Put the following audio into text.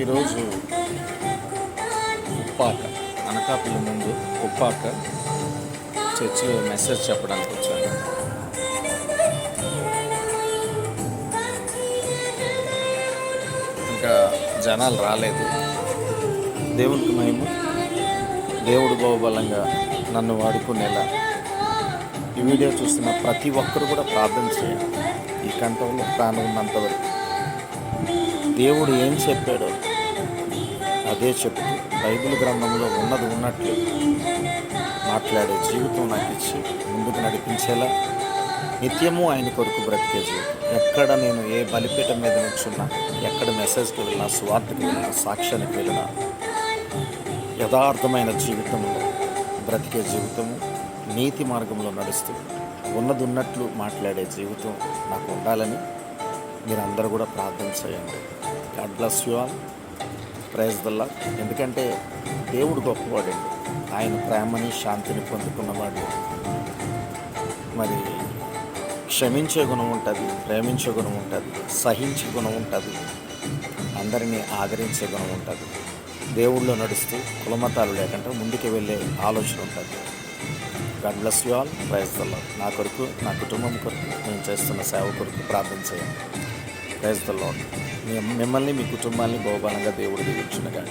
ఈరోజు ఉప్పాక అనకాపల్లి ముందు ఉప్పాక చర్చిలో మెసేజ్ చెప్పడానికి వచ్చాను. ఇంకా జనాలు రాలేదు. దేవునికి మేము దేవుడు బహుబలంగా నన్ను వాడుకునేలా ఈ వీడియో చూస్తున్న ప్రతి ఒక్కరు కూడా ప్రార్థన చేయండి. ఈ కంఠంలో ప్రాణం ఉన్నంత వరకు దేవుడు ఏం చెప్పాడో అదే చెప్తూ బైబిల్ గ్రంథంలో ఉన్నది ఉన్నట్లు మాట్లాడే జీవితం నాకు ఇచ్చి ముందుకు నడిపించేలా నిత్యము ఆయన కొరకు బ్రతికే జీవితం. ఎక్కడ నేను ఏ బలిపీఠం మీద నుంచున్నా ఎక్కడ మెసేజ్కి వెళ్ళినా స్వార్థకి వెళ్ళినా సాక్ష్యానికి వెళ్ళినా యథార్థమైన జీవితంలో బ్రతికే జీవితము నీతి మార్గంలో నడుస్తూ ఉన్నది ఉన్నట్లు మాట్లాడే జీవితం నాకు ఉండాలని మీరందరూ కూడా ప్రార్థన చేయండి. God bless you all. Praise దల్లా ఎందుకంటే దేవుడు గొప్పవాడండి. ఆయన ప్రేమని శాంతిని పొందుకున్నవాడు. మరి క్షమించే గుణం ఉంటుంది ప్రేమించే గుణం ఉంటుంది సహించే గుణం ఉంటుంది అందరినీ ఆదరించే గుణం ఉంటుంది. దేవుళ్ళు నడుస్తూ కులమతాలు లేకుండా ముందుకు వెళ్ళే ఆలోచన ఉంటుంది. God bless you all. Praise నా కొరకు నా కుటుంబం కొరకు నేను చేస్తున్న సేవ కొరకు ప్రార్థన చేయండి. ప్రైజ్ ద లాడ్ మిమ్మల్ని మీ కుటుంబాన్ని బహుబలంగా దేవుడు దీవించునుగా